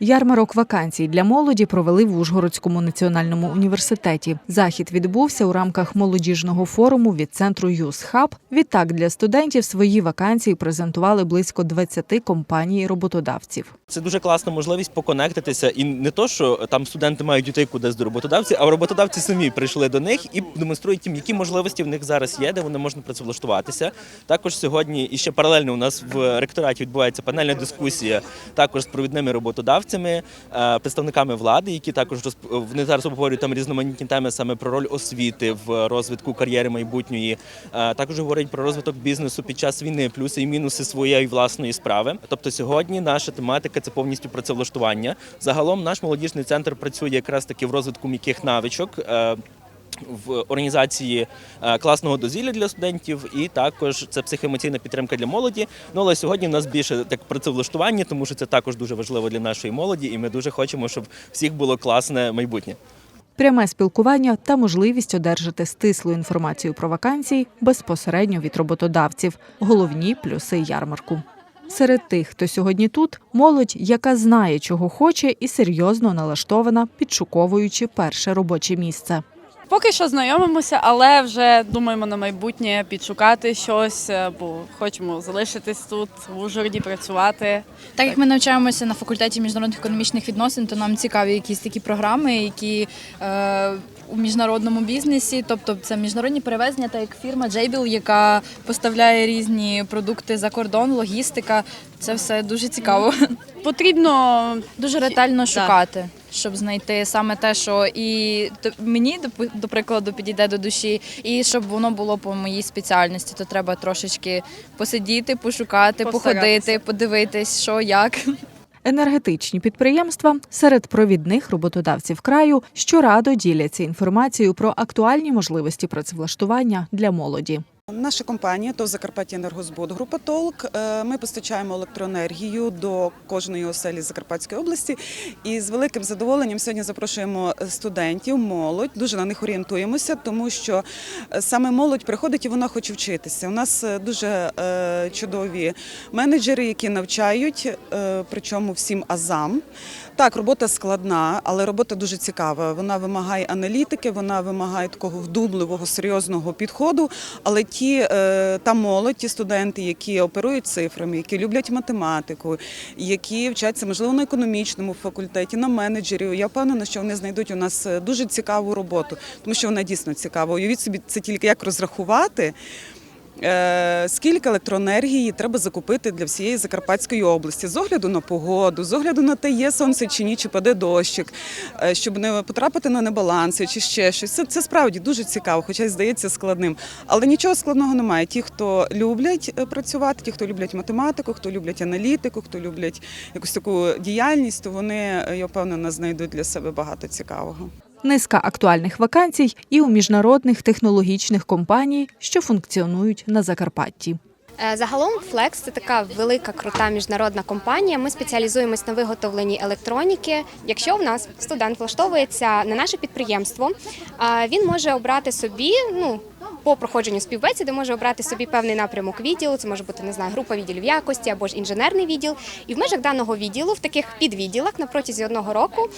Ярмарок вакансій для молоді провели в Ужгородському національному університеті. Захід відбувся у рамках молодіжного форуму від центру «Юзхаб». Відтак для студентів свої вакансії презентували близько 20 компаній роботодавців. Це дуже класна можливість поконектитися. І не то, що там студенти мають йти кудись до роботодавців, а роботодавці самі прийшли до них і демонструють їм, які можливості в них зараз є, де вони можуть працевлаштуватися. Також сьогодні і ще паралельно у нас в ректораті відбувається панельна дискусія також з провідними роботодавцями, е, представниками влади, які також вони зараз обговорюють там різноманітні теми саме про роль освіти в розвитку кар'єри майбутньої. Е, Також говорять про розвиток бізнесу під час війни, плюси і мінуси своєї власної справи. Тобто сьогодні наша тематика це повністю працевлаштування. Загалом наш молодіжний центр працює якраз таки в розвитку м'яких навичок. В організації е, класного дозвілля для студентів, і також це психоемоційна підтримка для молоді. Ну але сьогодні в нас більше так працевлаштування, тому що це також дуже важливо для нашої молоді, і ми дуже хочемо, щоб всіх було класне майбутнє. Пряме спілкування та можливість одержати стислу інформацію про вакансії безпосередньо від роботодавців головні плюси ярмарку. Серед тих, хто сьогодні тут, молодь, яка знає, чого хоче, і серйозно налаштована, підшуковуючи перше робоче місце. Поки що знайомимося, але вже думаємо на майбутнє підшукати щось, е, бо хочемо залишитись тут, в Ужгороді, працювати. Так як ми навчаємося на факультеті міжнародних економічних відносин, то нам цікаві якісь такі програми, які е, у міжнародному бізнесі, тобто це міжнародні перевезення, так як фірма Jabil, яка поставляє різні продукти за кордон, логістика. Це все дуже цікаво. Потрібно Дуже ретельно шукати, щоб знайти саме те, що і мені до прикладу підійде до душі, і щоб воно було по моїй спеціальності, то треба трошечки посидіти, пошукати, походити, подивитись, що як. Енергетичні підприємства серед провідних роботодавців краю щорадо діляться інформацією про актуальні можливості працевлаштування для молоді. Наша компанія ТОВ Закарпаття Енергозбуд Група Толк. Е, Ми постачаємо електроенергію до кожної оселі Закарпатської області. І з великим задоволенням сьогодні запрошуємо студентів, молодь. Дуже на них орієнтуємося, тому що е, саме молодь приходить і вона хоче вчитися. У нас е, дуже чудові менеджери, які навчають, причому всім азам. Так, робота складна, але робота дуже цікава. Вона вимагає аналітики, вона вимагає такого вдумливого, серйозного підходу. Але ті е, та молодь, ті студенти, які оперують цифрами, які люблять математику, які вчаться можливо на економічному факультеті, на менеджерів. Я впевнена, що вони знайдуть у нас е, дуже цікаву роботу, тому що вона дійсно цікава. Уявіть собі, це тільки як розрахувати. Е, Скільки електроенергії треба закупити для всієї Закарпатської області з огляду на погоду, з огляду на те, є сонце чи ні, чи паде дощик, е, щоб не потрапити на небаланси чи ще щось. Це, це справді дуже цікаво, хоча й здається складним. Але нічого складного немає. Ті, хто люблять е, працювати, ті, хто люблять математику, хто люблять аналітику, хто люблять якусь таку діяльність, то вони, я впевнена, знайдуть для себе багато цікавого. Низка актуальних вакансій і у міжнародних технологічних компаній, що функціонують на Закарпатті. Е, Загалом Flex – це така велика крута міжнародна компанія. Ми спеціалізуємось на виготовленні електроніки. Якщо в нас студент влаштовується на наше підприємство, він може обрати собі ну. По проходженню співбесіди може обрати собі певний напрямок відділу. Це може бути не знаю, група відділів якості або ж інженерний відділ. І в межах даного відділу, в таких підвідділах на протязі одного року,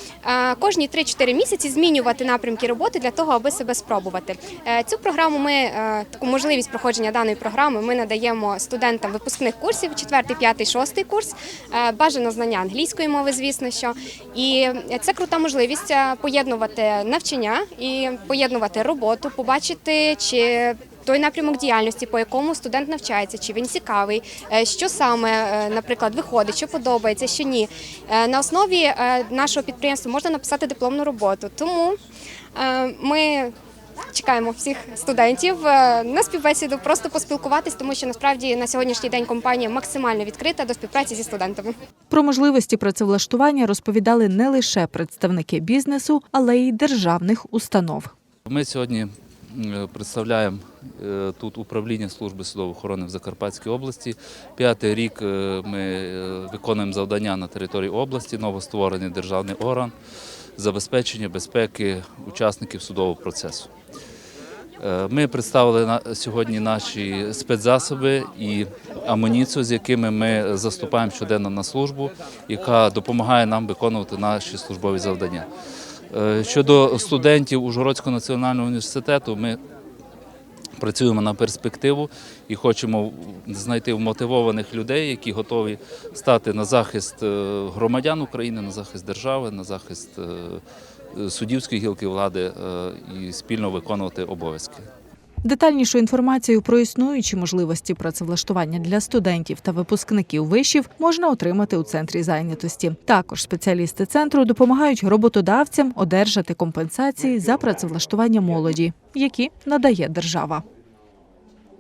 кожні 3-4 місяці змінювати напрямки роботи для того, аби себе спробувати. Е, Цю програму ми е, таку можливість проходження даної програми ми надаємо студентам випускних курсів 4, 5, 6 курс. Е, Бажано знання англійської мови, звісно, що і це крута можливість е, поєднувати навчання і поєднувати роботу, побачити чи. Той напрямок діяльності, по якому студент навчається, чи він цікавий, е, що саме, е, наприклад, виходить, що подобається, що ні. Е, На основі е, нашого підприємства можна написати дипломну роботу. Тому е, ми чекаємо всіх студентів е, на співбесіду, просто поспілкуватись, тому що насправді на сьогоднішній день компанія максимально відкрита до співпраці зі студентами. Про можливості працевлаштування розповідали не лише представники бізнесу, але й державних установ. Ми сьогодні представляємо е, тут управління служби судової охорони в Закарпатській області. П'ятий рік е, ми е, виконуємо завдання на території області, новостворений державний орган забезпечення безпеки учасників судового процесу. Е, Ми представили сьогодні наші спецзасоби і амуніцію, з якими ми заступаємо щоденно на службу, яка допомагає нам виконувати наші службові завдання. Е, Щодо студентів Ужгородського національного університету, ми працюємо на перспективу і хочемо знайти вмотивованих людей, які готові стати на захист е, громадян України, на захист держави, на захист е, суддівської гілки влади і спільно виконувати обов'язки. Детальнішу інформацію про існуючі можливості працевлаштування для студентів та випускників вишів можна отримати у центрі зайнятості. Також спеціалісти центру допомагають роботодавцям одержати компенсації за працевлаштування молоді, які надає держава.